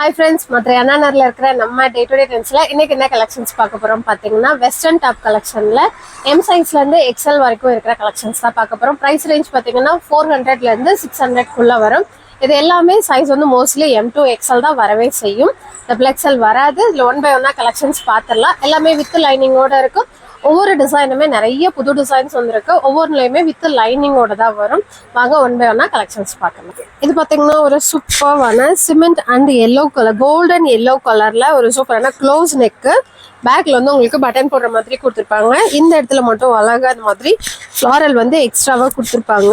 Hi friends மற்ற அண்ணாநரில் இருக்கிற நம்ம டே டு டே ட்ரெண்ட்ஸில் இன்னைக்கு என்ன கலெக்ஷன்ஸ் பார்க்க போகிறோம் பார்த்தீங்கன்னா வெஸ்டர்ன் டாப் கலெக்ஷனில் எம் சைஸ்லேருந்து எக்ஸ்எல் வரைக்கும் இருக்கிற கலெக்ஷன்ஸ் தான் பார்க்க போகிறோம் ப்ரைஸ் ரேஞ்ச் பார்த்தீங்கன்னா ஃபோர் ஹண்ட்ரட்லேருந்து சிக்ஸ் ஹண்ட்ரட்குள்ளே வரும். இது எல்லாமே சைஸ் வந்து மோஸ்ட்லி எம் டூ எக்ஸ்எல் தான் வரவே செய்யும். டபுள் எக்ஸ்எல் வராது. இதில் ஒன் பை ஒன்னாக கலெக்ஷன்ஸ் பார்த்துடலாம். எல்லாமே வித் லைனிங்கோட இருக்கும். ஒவ்வொரு டிசைனுமே நிறைய புது டிசைன்ஸ் வந்திருக்கு. ஒவ்வொன்றுலையுமே வித் லைனிங்கோட தான் வரும். வாங்க ஒன் பை ஒன்னா கலெக்ஷன்ஸ் பார்க்கலாம். இது பார்த்தீங்கன்னா ஒரு சூப்பரான cement and yellow colour golden yellow கலர்ல ஒரு சூப்பரான க்ளோஸ் நெக்கு பேக்ல வந்து உங்களுக்கு பட்டன் போடுற மாதிரி கொடுத்துருப்பாங்க. இந்த இடத்துல மட்டும் அழகா இந்த மாதிரி ஃப்ளாரல் வந்து எக்ஸ்ட்ராவாக கொடுத்துருப்பாங்க.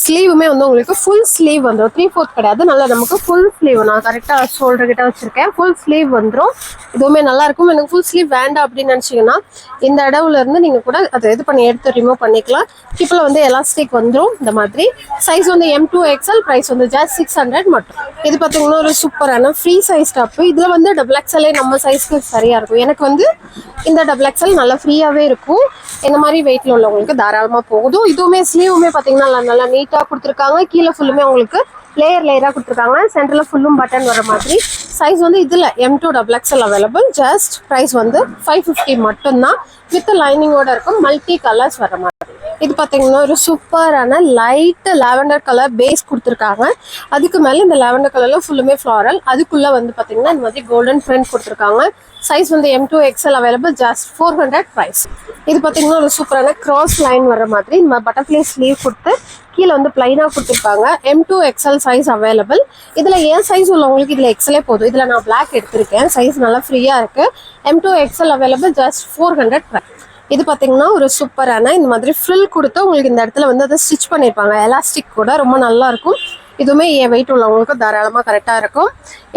ஸ்லீவுமே வந்து உங்களுக்கு ஃபுல் ஸ்லீவ் வந்துடும் த்ரீ ஃபோர்த் கிடையாது. நல்லா நமக்கு ஃபுல் ஸ்லீவ் நான் கரெக்டாக ஷோல்டர் கிட்ட வச்சுருக்கேன். ஃபுல் ஸ்லீவ் வந்துடும் இதுவுமே நல்லா இருக்கும். எனக்கு ஃபுல் ஸ்லீவ் வேண்டாம் அப்படின்னு நினச்சிங்கன்னா இந்த இடவுல இருந்து கூட அதை இது பண்ணி எடுத்து ரிமூவ் பண்ணிக்கலாம். ஹிப்பில் வந்து எலாஸ்டிக் வந்துடும் இந்த மாதிரி. சைஸ் வந்து M to X L price வந்து ஜஸ்ட் சிக்ஸ் ஹண்ட்ரட் மட்டும். இது பார்த்தீங்கன்னா ஒரு சூப்பரான ஃப்ரீ சைஸ் டாப்பு இதில் வந்து டபுள் எக்ஸ்எல்லே நம்ம சைஸ்க்கு சரியாக இருக்கும். எனக்கு வந்து இந்த டபுள் எக்ஸ்எல் நல்லா ஃப்ரீயாகவே இருக்கும். இந்த மாதிரி வெயிட்டில் உள்ளவங்களுக்கு தாராளமாக போகுதும் இதுவுமே ஸ்லீவுமே பார்த்தீங்கன்னா நல்லா- நல்லா நீட்டாக கொடுத்துருக்காங்க. கீழே ஃபுல்லுமே உங்களுக்கு லேயர் லேயராக கொடுத்துருக்காங்க. சென்டரில் ஃபுல்லும் பட்டன் வர மாதிரி. சைஸ் வந்து இதில் M to double X L available just price வந்து ஃபைவ் ஃபிஃப்டி மட்டும்தான். வித் லைனிங்கோட இருக்கும். மல்டி கலர்ஸ் வர மாதிரி. இது பார்த்தீங்கன்னா ஒரு சூப்பரான லைட் லாவெண்டர் கலர் பேஸ் கொடுத்துருக்காங்க. அதுக்கு மேலே இந்த லாவெண்டர் கலரில் ஃபுல்லுமே ஃப்ளாரல் அதுக்குள்ளே வந்து பார்த்தீங்கன்னா இந்த மாதிரி கோல்டன் print கொடுத்துருக்காங்க. சைஸ் வந்து M to X L available just four hundred price இது பார்த்தீங்கன்னா ஒரு சூப்பரான கிராஸ் லைன் வர மாதிரி நம்ம பட்டர்ஃப்ளை ஸ்லீவ் கொடுத்து கீழே வந்து பிளைனாக கொடுத்துருப்பாங்க. M to X L size available இதில் ஏன் சைஸ் உள்ளவங்களுக்கு இதில் எக்ஸ்எலே போதும். இதில் நான் பிளாக் எடுத்திருக்கேன். சைஸ் நல்லா ஃப்ரீயாக இருக்குது M to X L available just four hundred இது பார்த்தீங்கன்னா ஒரு சூப்பரான இந்த மாதிரி ஃப்ரில் கொடுத்து உங்களுக்கு இந்த இடத்துல வந்து அதை ஸ்டிச் பண்ணியிருப்பாங்க எலாஸ்டிக் கூட ரொம்ப நல்லாயிருக்கும் இதுவுமே என் வெயிட் உள்ளவங்களுக்கு தாராளமாக கரெக்டாக இருக்கும்.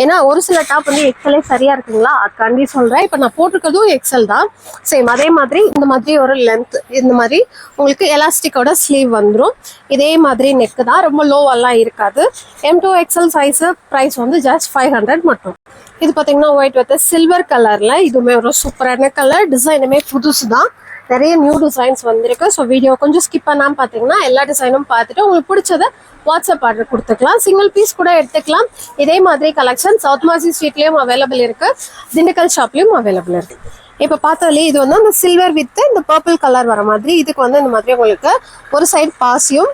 ஏன்னா ஒரு சில டாப் வந்து எக்ஸலே சரியாக இருக்குங்களா? அதுக்காண்டி சொல்கிறேன் இப்போ நான் போட்டிருக்கிறதும் எக்ஸல் தான். சேம் அதே மாதிரி இந்த மாதிரி ஒரு லென்த் இந்த மாதிரி உங்களுக்கு எலாஸ்டிக்கோட ஸ்லீவ் வந்துடும் இதே மாதிரி நெக்கு தான். ரொம்ப லோவெல்லாம் இருக்காது. M to X L size price வந்து ஜஸ்ட் ஃபைவ் ஹண்ட்ரட் மட்டும். இது பார்த்தீங்கன்னா ஒயிட் வித் சில்வர் கலரில் இதுவுமே ஒரு சூப்பரான கலர் டிசைனுமே புதுசு தான் நிறைய நியூ டிசைன்ஸ் வந்திருக்கு. ஸோ வீடியோ கொஞ்சம் ஸ்கிப் பண்ணாமல் பார்த்தீங்கன்னா எல்லா டிசைனும் பார்த்துட்டு உங்களுக்கு பிடிச்சத வாட்ஸ்அப் ஆர்டர் கொடுத்துக்கலாம். சிங்கிள் பீஸ் கூட எடுத்துக்கலாம். இதே மாதிரி கலெக்ஷன் சவுத் மாசி ஸ்ட்ரீட்லேயும் அவைலபிள் இருக்கு. திண்டுக்கல் ஷாப்லேயும் அவைலபிள் இருக்கு. இப்போ பார்த்தாலே இது வந்து அந்த சில்வர் வித் இந்த பர்பிள் கலர் வர மாதிரி இதுக்கு வந்து இந்த மாதிரி உங்களுக்கு ஒரு சைடு பாசியும்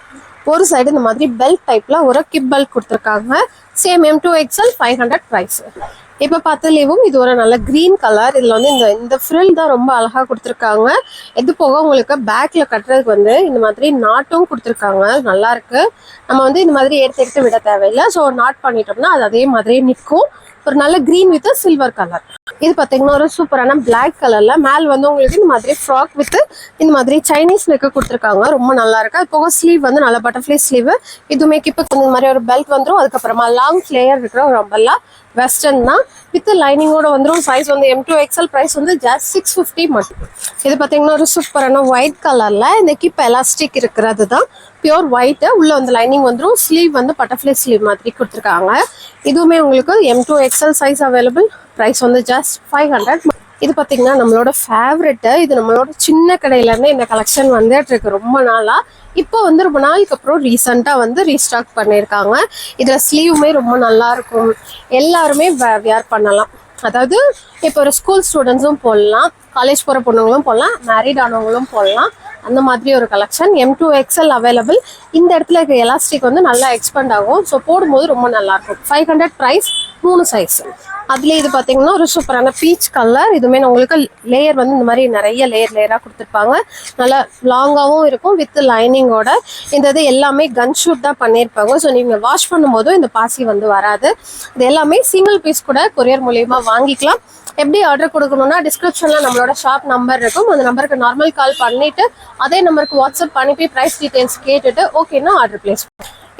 ஒரு சைடு இந்த மாதிரி பெல்ட் டைப்ல ஒரு கிப் பெல்ட் கொடுத்துருக்காங்க. Same M to X L five hundred price இப்போ பார்த்ததுலேயும் இது ஒரு நல்ல க்ரீன் கலர் இதில் வந்து இந்த இந்த ஃப்ரில் தான் ரொம்ப அழகாக கொடுத்துருக்காங்க. இது போக உங்களுக்கு பேக்கில் கட்டுறதுக்கு வந்து இந்த மாதிரி நாட்டும் கொடுத்துருக்காங்க. நல்லா இருக்கு. நம்ம வந்து இந்த மாதிரி எடுத்து எடுத்து விட தேவையில்லை. ஸோ நாட் பண்ணிட்டோம்னா அது அதே மாதிரியே நிற்கும். ஒரு நல்ல க்ரீன் வித் சில்வர் கலர் இது பார்த்தீங்கன்னா ஒரு சூப்பரான பிளாக் கலர்ல மேல் வந்து உங்களுக்கு இந்த மாதிரி ஃப்ராக் வித் இந்த மாதிரி சைனீஸ் நெக்கு கொடுத்துருக்காங்க. ரொம்ப நல்லா இருக்கு. அது போக ஸ்லீவ் வந்து நல்ல பட்டர்ஃப்ளை ஸ்லீவ் இதுவுமே கிப்புக்கு இந்த மாதிரி ஒரு பெல்ட் வந்துடும் அதுக்கப்புறமா லாங் ஃபிளேயர் இருக்கிற ஒரு அம்பல்லா வெஸ்டர்ன் தான். வித் லைனிங்கோட வந்துடும் சைஸ் வந்து M to X L price வந்து ஜஸ்ட் சிக்ஸ் ஃபிஃப்டி மட்டும். இது பார்த்தீங்கன்னா ஒரு சூப்பரான ஒயிட் கலரில் இந்த கிப் எலாஸ்டிக் இருக்கிறது தான். பியூர் ஒயிட்டு உள்ள வந்து லைனிங் வந்துடும் ஸ்லீவ் வந்து பட்டர்ஃப்ளை ஸ்லீவ் மாதிரி கொடுத்துருக்காங்க. இதுவுமே உங்களுக்கு M to X L size available price வந்து ஜஸ்ட் ஃபைவ் ஹண்ட்ரட் இது பார்த்தீங்கன்னா நம்மளோட ஃபேவரெட்டு இது நம்மளோட சின்ன கடையிலேருந்து இந்த கலெக்ஷன் வந்துட்டு இருக்கு ரொம்ப நாளாக இப்போ வந்து ரொம்ப நாளுக்கு அப்புறம் ரீசெண்டாக வந்து ரீஸ்டாக் பண்ணியிருக்காங்க இதில் ஸ்லீவுமே ரொம்ப நல்லா இருக்கும். எல்லாருமே வியர் பண்ணலாம். அதாவது இப்போ ஒரு ஸ்கூல் ஸ்டூடெண்ட்ஸும் போடலாம் காலேஜ் போகிற பொண்ணுங்களும் போடலாம் மேரிட் ஆனவங்களும் போடலாம். அந்த மாதிரி ஒரு collection M to X L available இந்த இடத்துல இருக்க எலாஸ்டிக் வந்து நல்லா எக்ஸ்பெண்ட் ஆகும். ஸோ போடும்போது ரொம்ப நல்லாயிருக்கும் ஃபைவ் ஹண்ட்ரட் ப்ரைஸ் மூணு சைஸ் அதுலேயே இது பார்த்தீங்கன்னா ஒரு சூப்பரான பீச் கலர் இதுவுமே உங்களுக்கு லேயர் வந்து இந்த மாதிரி நிறைய லேயர் லேயராக கொடுத்துருப்பாங்க. நல்லா லாங்காகவும் இருக்கும் வித் லைனிங்கோட இந்த இது எல்லாமே கன் ஷூட் தான் பண்ணியிருப்பாங்க. ஸோ நீங்கள் வாஷ் பண்ணும்போதும் இந்த பாசி வந்து வராது. இது எல்லாமே சிங்கிள் பீஸ் கூட கொரியர் மூலியமா வாங்கிக்கலாம். எப்படி ஆர்டர் கொடுக்கணும்னா டிஸ்கிரிப்ஷனில் நம்மளோட ஷாப் நம்பர் இருக்கும். அந்த நம்பருக்கு நார்மல் கால் பண்ணிட்டு அதே நம்பருக்கு வாட்ஸ்அப் அனுப்பி ப்ரைஸ் டீடைல்ஸ் கேட்டுட்டு ஓகேன்னா ஆர்டர் பிளேஸ்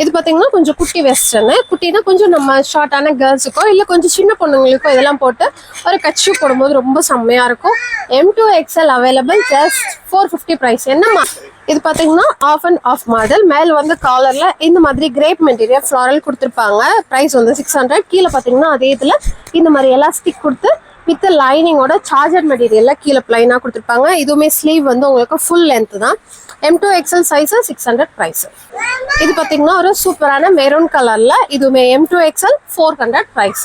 இது பார்த்தீங்கன்னா கொஞ்சம் குட்டி வெஸ்டர்னு குட்டினா கொஞ்சம் நம்ம ஷார்ட்டான கேர்ள்ஸுக்கோ இல்லை கொஞ்சம் சின்ன பொண்ணுங்களுக்கோ இதெல்லாம் போட்டு ஒரு கட்சி போடும்போது ரொம்ப செம்மையாக இருக்கும். M to X L available just four fifty price என்னம்மா? இது பார்த்தீங்கன்னா ஆஃப் அண்ட் ஆஃப் மாடல் மேல் வந்து காலரில் இந்த மாதிரி கிரேப் மெட்டீரியல் ஃப்ளாரல் கொடுத்துருப்பாங்க. ப்ரைஸ் வந்து சிக்ஸ் ஹண்ட்ரட் கீழே பார்த்தீங்கன்னா அதே இதில் இந்த மாதிரி ஸ்டிக் கொடுத்து வித் லைனிங்கோட சார்ஜர் மெட்டீரியல்ல கீழே பிளைனா கொடுத்துருப்பாங்க. இதுவுமே ஸ்லீவ் வந்து உங்களுக்கு ஃபுல் லென்த் தான். M to X L size six hundred price இது பார்த்தீங்கன்னா ஒரு சூப்பரான மெரூன் கலர்ல இதுவுமே M to X L four hundred price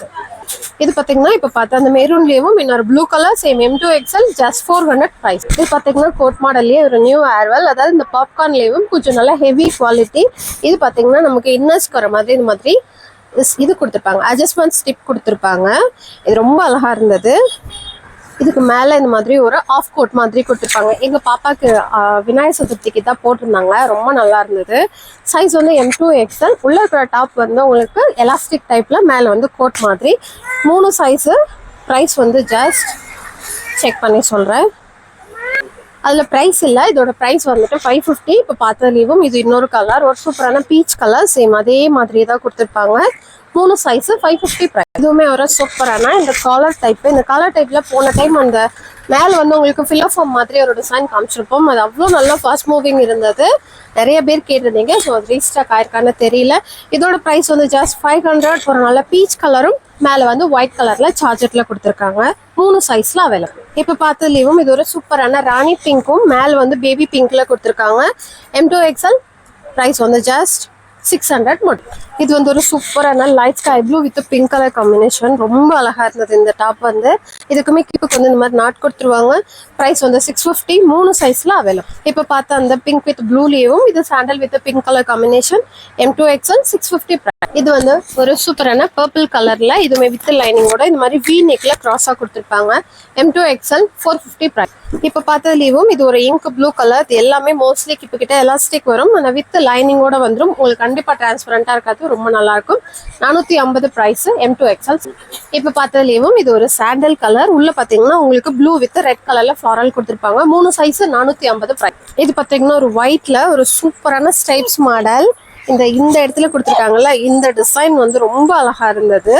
இது பார்த்தீங்கன்னா இப்போ பார்த்தா அந்த மெரூன்லேயும் இன்னொரு blue colour same M to X L just four hundred price இது பார்த்தீங்கன்னா கோட் மாடல்லே ஒரு நியூ ஏர்வெல் அதாவது இந்த பாப்கார்ன்லேயும் கொஞ்சம் நல்ல ஹெவி குவாலிட்டி இது பார்த்தீங்கன்னா நமக்கு இன்னர்ஸ்க்கு வர மாதிரி இந்த மாதிரி இது கொடுத்துருப்பாங்க. அட்ஜஸ்ட்மெண்ட் ஸ்டிப் கொடுத்துருப்பாங்க. இது ரொம்ப அழகாக இருந்தது. இதுக்கு மேலே இந்த மாதிரி ஒரு ஆஃப் கோட் மாதிரி கொடுத்துருப்பாங்க. எங்கள் பாப்பாக்கு விநாயக விநாயகர் சதுர்த்திக்கு தான் போட்டிருந்தாங்க. ரொம்ப நல்லா இருந்தது. சைஸ் வந்து எம் டூ எக்ஸல் உள்ள இருக்கிற டாப் வந்து உங்களுக்கு எலாஸ்டிக் டைப்பில் மேலே வந்து கோட் மாதிரி. மூணு சைஸு ப்ரைஸ் வந்து ஜஸ்ட் செக் பண்ணி சொல்கிறேன் அதில் ப்ரைஸ் இல்லை. இதோட ப்ரைஸ் வந்துட்டு ஃபைவ் ஃபிஃப்டி இப்போ பார்த்ததுலேயும் இது இன்னொரு கலர் ஒரு சூப்பரான பீச் கலர் சேம் அதே மாதிரி தான் கொடுத்துருப்பாங்க. மூணு சைஸு ஃபைவ் ஃபிஃப்டி ப்ரைஸ் இதுவுமே ஒரு சூப்பரான இந்த காலர் டைப்பு இந்த காலர் டைப்பில் போன டைம் அந்த மேலே வந்து உங்களுக்கு ஃபிலோஃபார்ம் மாதிரி ஒரு டிசைன் காமிச்சிருப்போம். அது அவ்வளோ நல்லா ஃபாஸ்ட் மூவிங் இருந்தது. நிறைய பேர் கேட்டிருந்தீங்க. ஸோ அது ரீஸ்டாக் ஆயிருக்கான்னு தெரியல. இதோட ப்ரைஸ் வந்து ஜஸ்ட் ஃபைவ் ஹண்ட்ரட் ஒரு நல்ல பீச் கலரும் மேலே வந்து ஒயிட் கலரில் சார்ஜெட்டில் கொடுத்துருக்காங்க. மூணு சைஸில் அவைலபிள் இப்போ பார்த்ததுலேயும் இது ஒரு சூப்பரான ராணி பிங்க்கும் மேலே வந்து பேபி பிங்க்கில் கொடுத்துருக்காங்க. M to X L price வந்து ஜஸ்ட் சிக்ஸ் ஹண்ட்ரட் மட்டும். இது வந்து ஒரு சூப்பரான light sky blue with pink colour combination ரொம்ப அழகா இருந்தது இந்த டாப் வந்து. இதுக்குமே கீப்புக்கு வந்து இந்த மாதிரி நாட் கொடுத்துருவாங்க. ப்ரைஸ் வந்து சிக்ஸ் ஃபிஃப்டி மூணு சைஸ்ல அவைலபிள் இப்போ பார்த்தா அந்த பிங்க் வித் ப்ளூலேயும் இது sandal with pink colour combination M to X L six fifty இது வந்து ஒரு சூப்பரான பர்பிள் கலர்ல இதுமே வித் லைனிங்கோட இந்த மாதிரி வி நெக்ல கிராஸா கொடுத்துருப்பாங்க. M to X L four fifty price இப்போ பார்த்ததுலேயும் இது ஒரு இங்க் ப்ளூ கலர் இது எல்லாமே மோஸ்ட்லி இப்போ கிட்ட எலாஸ்டிக் வரும். ஆனால் வித் லைனிங்கோட வந்துடும் உங்களுக்கு கண்டிப்பாக டிரான்ஸ்பரண்டாக இருக்காது. ரொம்ப நல்லா இருக்கும். நானூற்றி ஐம்பது ப்ரைஸ் எம் டூ எக்ஸ்எல் இப்போ பார்த்ததுலேயும் இது ஒரு சாண்டல் கலர் உள்ள பார்த்தீங்கன்னா உங்களுக்கு ப்ளூ வித் ரெட் கலர்ல ஃப்ளாரல் கொடுத்துருப்பாங்க. மூணு சைஸ் நானூற்றி ஐம்பது ப்ரைஸ் இது பார்த்தீங்கன்னா ஒரு ஒயிட்ல ஒரு சூப்பரான ஸ்டைப்ஸ் மாடல் இந்த இந்த இடத்துல கொடுத்துருக்காங்கல்ல இந்த டிசைன் வந்து ரொம்ப அழகா இருந்தது.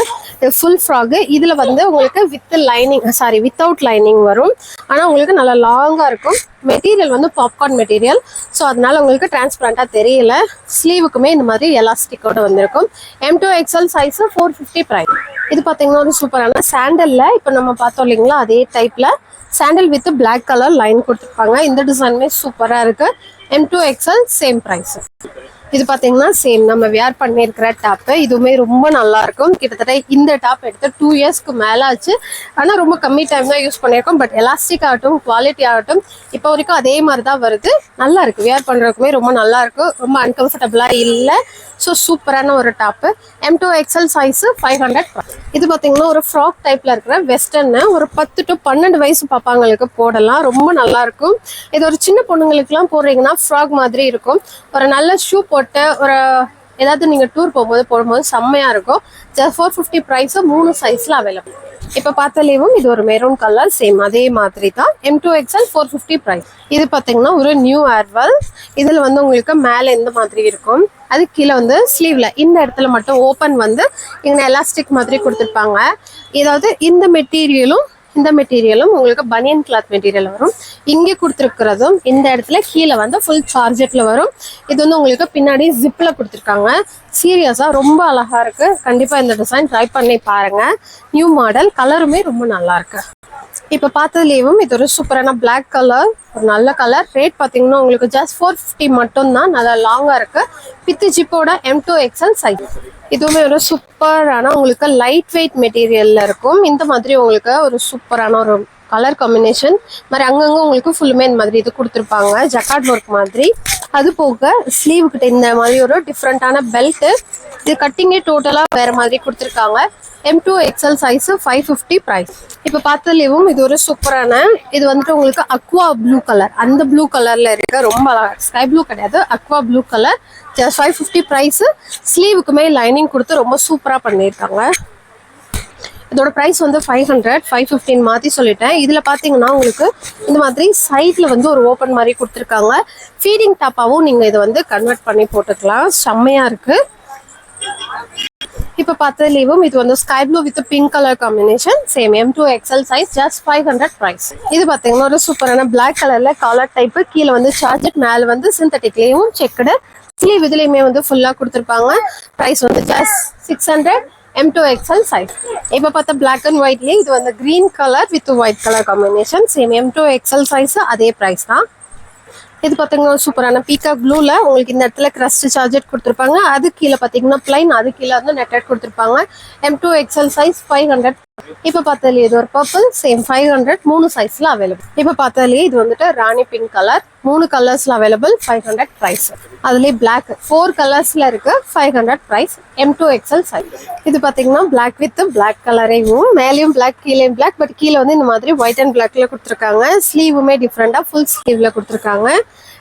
ஃபுல் ஃப்ராக் இதுல வந்து உங்களுக்கு with lining sorry without lining வரும். ஆனா உங்களுக்கு நல்லா லாங்கா இருக்கும். மெட்டீரியல் வந்து பாப்கார்ன் மெட்டீரியல் ஸோ அதனால உங்களுக்கு டிரான்ஸ்பரண்டா தெரியல. ஸ்லீவுக்குமே இந்த மாதிரி எலாஸ்டிக்கோட வந்திருக்கும். M to X L size four fifty price இது பார்த்தீங்கன்னா ஒரு சூப்பரான சாண்டலில் இப்போ நம்ம பார்த்தோம் இல்லைங்களா அதே டைப்பில் sandal with black colour line கொடுத்துருப்பாங்க. இந்த டிசைனுமே சூப்பராக இருக்கு. M to XL same price இது பார்த்தீங்கன்னா சேம் நம்ம வியர் பண்ணியிருக்கிற டாப்பு இதுவுமே ரொம்ப நல்லாயிருக்கும் கிட்டத்தட்ட இந்த டாப் எடுத்து டூ இயர்ஸ்க்கு மேலே ஆச்சு. ஆனால் ரொம்ப கம்மி டைம் தான் யூஸ் பண்ணியிருக்கோம் பட் எலாஸ்டிக் ஆகட்டும் குவாலிட்டி ஆகட்டும் இப்போ வரைக்கும் அதே மாதிரி தான் வருது நல்லாயிருக்கு வியர் பண்ணுறதுக்குமே ரொம்ப நல்லாயிருக்கும் ரொம்ப அன்கம்ஃபர்டபுளாக இல்லை. ஸோ சூப்பரான ஒரு top M to XL size five hundred இது பார்த்தீங்கன்னா ஒரு ஃப்ராக் டைப்பில் இருக்கிற வெஸ்டர்னு ஒரு பத்து டு பன்னெண்டு வயசு பாப்பாங்களுக்கு போடலாம். ரொம்ப நல்லாயிருக்கும் இது ஒரு சின்ன பொண்ணுங்களுக்குலாம் போடுறீங்கன்னா ஃப்ராக் மாதிரி இருக்கும். ஒரு நல்ல ஷூ போட்டு ஒரு ஏதாவது நீங்கள் டூர் போகும்போது போடும்போது செம்மையாக இருக்கும். ஜஸ்ட் ஃபோர் ஃபிஃப்டி ப்ரைஸும் மூணு சைஸில் அவைலபிள் இப்போ பார்த்தாலேவும் இது ஒரு மெரூன் கலர் சேம் அதே மாதிரி தான் M to XL four fifty price இது பார்த்தீங்கன்னா ஒரு நியூ ஏர்வல் இதில் வந்து உங்களுக்கு மேலே எந்த மாதிரி இருக்கும்? அது கீழே வந்து ஸ்லீவ்ல இந்த இடத்துல மட்டும் ஓப்பன் வந்து இங்கே எலாஸ்டிக் மாதிரி கொடுத்துருப்பாங்க. ஏதாவது இந்த மெட்டீரியலும் இந்த மெட்டீரியலும் உங்களுக்கு பனியன் கிளாத் மெட்டீரியல் வரும். இங்கே கொடுத்துருக்கிறதும் இந்த இடத்துல கீழே வந்து ஃபுல் சார்ஜெட்டில் வரும். இது வந்து உங்களுக்கு பின்னாடி ஜிப்பில் கொடுத்துருக்காங்க. சீரியஸா ரொம்ப அழகா இருக்கு. கண்டிப்பா இந்த டிசைன் ட்ரை பண்ணி பாருங்க. நியூ மாடல் கலருமே ரொம்ப நல்லாயிருக்கு இப்போ பார்த்ததுலேயும் இது ஒரு சூப்பரான பிளாக் கலர் ஒரு நல்ல கலர் ரேட் பார்த்தீங்கன்னா உங்களுக்கு ஜஸ்ட் ஃபோர் ஃபிஃப்டி மட்டும்தான். நல்லா லாங்காக இருக்கு. பித்து ஜிப்போட எம் டூ எக்ஸ்எல் சைஸ் இதுவுமே ஒரு சூப்பரான உங்களுக்கு லைட் வெயிட் மெட்டீரியல்ல இருக்கும். இந்த மாதிரி உங்களுக்கு ஒரு சூப்பரான ஒரு கலர் காம்பினேஷன் மாதிரி அங்கங்கே உங்களுக்கு ஃபுல்லுமே இந்த மாதிரி இது கொடுத்துருப்பாங்க. ஜக்காட் ஒர்க் மாதிரி. அது போக ஸ்லீவ் கிட்ட இந்த மாதிரி ஒரு டிஃப்ரெண்ட்டான பெல்ட்டு இது கட்டிங்கே டோட்டலாக வேற மாதிரி கொடுத்துருக்காங்க. M to XL size five fifty price இப்போ பார்த்ததுலேயும் இது ஒரு சூப்பரான இது வந்துட்டு உங்களுக்கு அக்வா ப்ளூ கலர் அந்த ப்ளூ கலர்ல இருக்க ரொம்ப ஸ்கை ப்ளூ கிடையாது aqua blue colour just five fifty price ஸ்லீவுக்குமே lining கொடுத்து ரொம்ப சூப்பராக பண்ணியிருக்காங்க. இதோட ப்ரைஸ் வந்து ஃபைவ் ஹண்ட்ரட் ஃபைவ் ஃபிஃப்டின் மாற்றி சொல்லிட்டேன். இதில் பார்த்தீங்கன்னா உங்களுக்கு இந்த மாதிரி சைடில் வந்து ஒரு ஓப்பன் மாதிரி கொடுத்துருக்காங்க. ஃபீடிங் டாப்பாகவும் நீங்கள் இதை வந்து கன்வெர்ட் பண்ணி போட்டுக்கலாம். செம்மையாக இருக்குது இப்போ பார்த்ததுலேயும் இது வந்து sky blue with pink colour combination same M to XL size just five hundred price இது பார்த்தீங்கன்னா ஒரு சூப்பரான பிளாக் கலர்ல காலர் டைப்பு கீழே வந்து சார்ஜெட் மேலே வந்து சிந்தட்டிக்லேயும் செக்குடு ஸ்லீவ் இதுலேயுமே வந்து ஃபுல்லாக கொடுத்துருப்பாங்க. ப்ரைஸ் வந்து just six hundred M to XL size இப்போ பார்த்தா பிளாக் அண்ட் ஒயிட்லேயே இது வந்து green colour with white colour combination same M to XL size அதே ப்ரைஸ் தான். இது பார்த்தீங்கன்னா சூப்பரான பீகாக் ப்ளூவில் உங்களுக்கு இந்த இடத்துல கிரஸ்ட் சார்ஜெட் கொடுத்துருப்பாங்க. அது கீழே பார்த்தீங்கன்னா பிளைன் அது கீழே வந்து நெட்டட் கொடுத்துருப்பாங்க. M to XL size five hundred இப்போ பார்த்தாலே இது ஒரு பர்பிள் சேம் ஃபைவ் ஹண்ட்ரட் மூணு சைஸ்ல அவைலபிள் இப்போ பார்த்தாலே இது வந்துட்டு ராணி பிங்க் கலர் மூணு கலர்ஸ்ல அவைலபிள் ஃபைவ் ஹண்ட்ரட் ப்ரைஸ் அதுலேயே பிளாக் ஃபோர் கலர்ஸ்ல இருக்கு five hundred price M to XL size இது பார்த்தீங்கன்னா பிளாக் வித் பிளாக் கலரையும் மேலேயும் பிளாக் கீழேயும் பிளாக் பட் கீழே வந்து இந்த மாதிரி ஒயிட் அண்ட் பிளாக்ல கொடுத்துருக்காங்க. ஸ்லீவுமே டிஃப்ரெண்டாக ஃபுல் ஸ்லீவ்ல கொடுத்துருக்காங்க.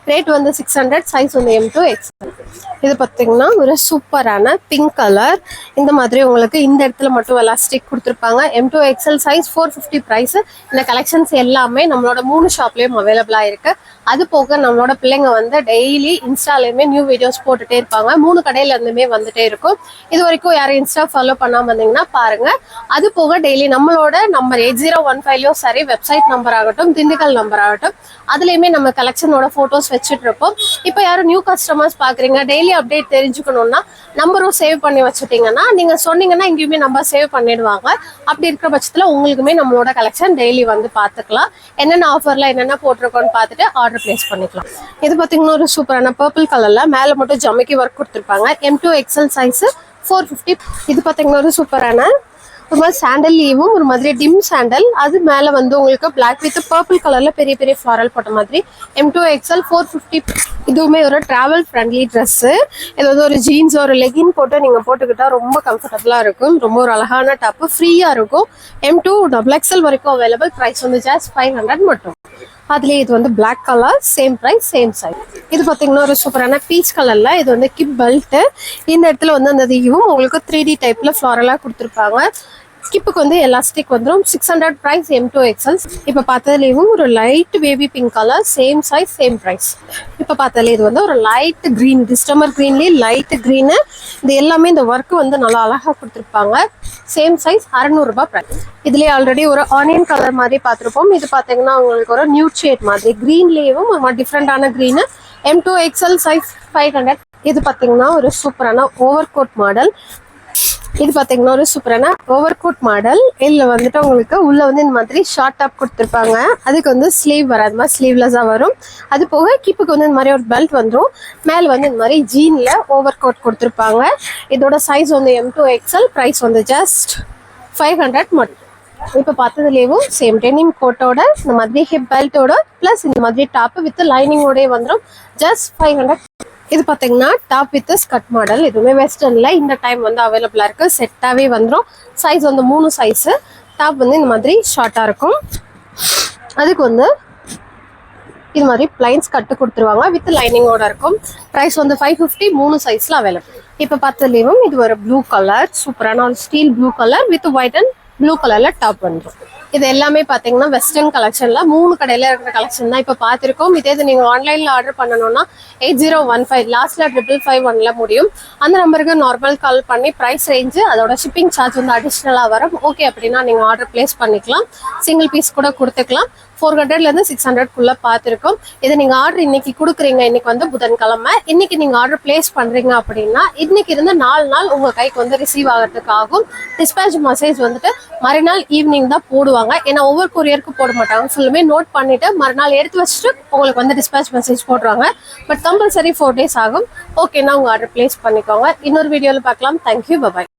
ரேட் வந்து சிக்ஸ் ஹண்ட்ரட் சைஸ் வந்து எம் டூ எக்ஸ்எல் இது பார்த்தீங்கன்னா ஒரு சூப்பரான பிங்க் கலர் இந்த மாதிரி உங்களுக்கு இந்த இடத்துல மட்டும் எலாஸ்டிக் கொடுத்துருப்பாங்க. M to XL size four fifty price இந்த கலெக்ஷன்ஸ் எல்லாமே நம்மளோட மூணு ஷாப்லேயும் அவைலபிளாக இருக்கு. அது போக நம்மளோட பிள்ளைங்க வந்து டெய்லி இன்ஸ்டாலையுமே நியூ வீடியோஸ் போட்டுட்டே இருப்பாங்க. மூணு கடையில இருந்துமே வந்துட்டே இருக்கும். இது வரைக்கும் யாரும் இன்ஸ்டா ஃபாலோ பண்ணாம வந்தீங்கன்னா பாருங்க. அது போக டெய்லி நம்மளோட நம்பர் எயிட் ஜீரோ ஒன் ஃபைவ்லயும் சரி வெப்சைட் நம்பர் ஆகட்டும் திண்டுக்கல் நம்பர் ஆகட்டும் அதுலயுமே நம்ம கலெக்ஷனோட போட்டோஸ் வச்சுட்டு இருப்போம். இப்போ யாரும் நியூ கஸ்டமர்ஸ் பாக்குறீங்க டெய்லி அப்டேட் தெரிஞ்சுக்கணும்னா நம்பரும் சேவ் பண்ணி வச்சுட்டீங்கன்னா நீங்க சொன்னீங்கன்னா எங்கேயுமே நம்பர் சேவ் பண்ணிடுவாங்க. அப்படி இருக்கிற பட்சத்துல உங்களுக்குமே நம்மளோட கலெக்ஷன் டெய்லி வந்து பார்த்துக்கலாம் என்னென்ன ஆஃபர்ல என்னென்ன போட்டிருக்கோன்னு பார்த்துட்டு ஆர்டர் பிளேஸ் பண்ணிக்கலாம். இது பார்த்தீங்கன்னா ஒரு சூப்பரான பர்பிள் கலர்ல மேலே மட்டும் ஜமிக்கி ஒர்க் கொடுத்துருப்பாங்க. M to XL size four fifty இது பார்த்தீங்கன்னா ஒரு சூப்பரான ஒரு மாதிரி சாண்டல் லீவும் ஒரு மாதிரி டிம் சாண்டல் அது மேலே வந்து உங்களுக்கு பிளாக் வித் பர்பிள் கலர்ல பெரிய பெரிய ஃப்ளாரல் போட்ட மாதிரி M to XL four fifty இதுவுமே ஒரு ட்ராவல் ஃப்ரெண்ட்லி ட்ரெஸ்ஸு ஏதாவது ஒரு ஜீன்ஸ் ஒரு லெகின் போட்டு நீங்கள் போட்டுக்கிட்டா ரொம்ப கம்ஃபர்டபுளாக இருக்கும். ரொம்ப ஒரு அழகான டாப்பு ஃப்ரீயாக இருக்கும். எம் டூ டபுள் எக்ஸ்எல் வரைக்கும் அவைலபிள் ப்ரைஸ் வந்து ஜாஸ்ட் ஃபைவ் ஹண்ட்ரட் மட்டும். அதுலேயே இது வந்து black colour same price same size இது பார்த்தீங்கன்னா ஒரு சூப்பரான பீச் கலரில் இது வந்து கிப் பெல்ட்டு இந்த இடத்துல வந்து அந்த இதுவும் உங்களுக்கு த்ரீ டி டைப்பில் ஃப்ளாரலாக கொடுத்துருப்பாங்க. ஸ்கிப்புக்கு வந்து எலாஸ்டிக் வந்துடும் six hundred price M to XLs இப்போ பார்த்ததுலேயும் ஒரு light baby pink colour same size same price இப்போ பார்த்ததுலேயே இது வந்து ஒரு லைட் க்ரீன் டிஸ்டமர் க்ரீன்லேயே லைட் க்ரீனு இது எல்லாமே இந்த ஒர்க் வந்து நல்லா அழகாக கொடுத்துருப்பாங்க. சேம் சைஸ் அறநூறுபா ப்ரைஸ் இதுலேயே ஆல்ரெடி ஒரு ஆனியன் கலர் மாதிரி பார்த்துருப்போம். இது பார்த்தீங்கன்னா உங்களுக்கு ஒரு நியூ ஷேட் மாதிரி. க்ரீன்லேயும் டிஃப்ரெண்டான green M to XL size five hundred இது பார்த்தீங்கன்னா ஒரு சூப்பரான ஓவர் கோட் மாடல் இது பாத்தீங்கன்னா ஒரு சூப்பரான ஓவர் கோட் மாடல் இதில் வந்துட்டு உங்களுக்கு உள்ளே வந்து இந்த மாதிரி ஷார்ட் டாப் கொடுத்துருப்பாங்க. அதுக்கு வந்து ஸ்லீவ் வராது மாதிரி ஸ்லீவ்லெஸ்ஸாக வரும். அது போக கீப்புக்கு வந்து இந்த மாதிரி ஒரு பெல்ட் வந்துடும் மேலே வந்து இந்த மாதிரி ஜீனில் ஓவர் கோட் கொடுத்துருப்பாங்க. இதோட சைஸ் வந்து எம் டூ எக்ஸ்எல் ப்ரைஸ் வந்து ஜஸ்ட் ஃபைவ் ஹண்ட்ரட் மட்டும். இப்போ பார்த்ததுலேயும் சேம் டெனிம் கோட்டோட இந்த மாதிரி ஹிப் பெல்ட்டோட ப்ளஸ் இந்த மாதிரி டாப் வித் லைனிங்கோடய வந்துடும் ஜஸ்ட் ஃபைவ் ஹண்ட்ரட் இது பார்த்தீங்கன்னா டாப் வித் ஸ்கட் மாடல் இதுவுமே வெஸ்டர்னில் இந்த டைம் வந்து அவைலபிளாக இருக்குது செட்டாகவே வந்துடும் சைஸ் வந்து மூணு சைஸு டாப் வந்து இந்த மாதிரி ஷார்ட்டாக இருக்கும். அதுக்கு வந்து இது மாதிரி பிளைன்ஸ் கட்டு கொடுத்துருவாங்க. வித் லைனிங்கோட இருக்கும். ப்ரைஸ் வந்து ஃபைவ் ஃபிஃப்டி மூணு சைஸில் அவைலபிள் இப்போ பார்த்துலேயும் இது ஒரு ப்ளூ கலர் சூப்பரான ஒரு steel blue colour with white and blue கலர்ல டாப் வந்துடும் இது எல்லாமே பார்த்தீங்கன்னா வெஸ்டர்ன் கலெக்ஷன்ல மூணு கடையில இருக்கிற கலெக்ஷன் தான் இப்போ பார்த்துருக்கோம் இதே இது நீங்கள் ஆன்லைனில் ஆர்டர் பண்ணணும்னா எயிட் ஜீரோ ஒன் ஃபைவ் லாஸ்ட்ல ட்ரிபிள் ஃபைவ் ஒன்ல முடியும். அந்த நம்பருக்கு நார்மல் கால் பண்ணி ப்ரைஸ் ரேஞ்சு அதோட ஷிப்பிங் சார்ஜ் வந்து அடிஷ்னலாக வரும். ஓகே அப்படின்னா நீங்கள் ஆர்டர் பிளேஸ் பண்ணிக்கலாம். சிங்கிள் பீஸ் கூட கொடுத்துக்கலாம். ஃபோர் ஹண்ட்ரட்லேருந்து சிக்ஸ் ஹண்ட்ரட்குள்ளே பார்த்துருக்கோம். இதை நீங்கள் ஆர்டர் இன்னைக்கு கொடுக்குறீங்க. இன்னைக்கு வந்து புதன்கிழமை. இன்னைக்கு நீங்கள் ஆர்டர் பிளேஸ் பண்ணுறீங்க அப்படின்னா இன்னைக்கு இருந்து நாலு நாள் உங்கள் கைக்கு வந்து ரிசீவ் ஆகிறதுக்கு ஆகும். டிஸ்பேச் மெசேஜ் வந்துட்டு மறுநாள் ஈவினிங் தான் போடுவாங்க. ஏன்னா ஒவ்வொரு கொரியருக்கு போட மாட்டாங்க. ஃபுல்லுமே நோட் பண்ணிவிட்டு மறுநாள் எடுத்து வச்சுட்டு உங்களுக்கு வந்து டிஸ்பேச் மெசேஜ் போடுறாங்க பட் கம்பல்சரி ஃபோர் டேஸ் ஆகும். ஓகேன்னா உங்கள் ஆர்டர் பிளேஸ் பண்ணிக்கோங்க. இன்னொரு வீடியோவில் பார்க்கலாம். Thank you bye bye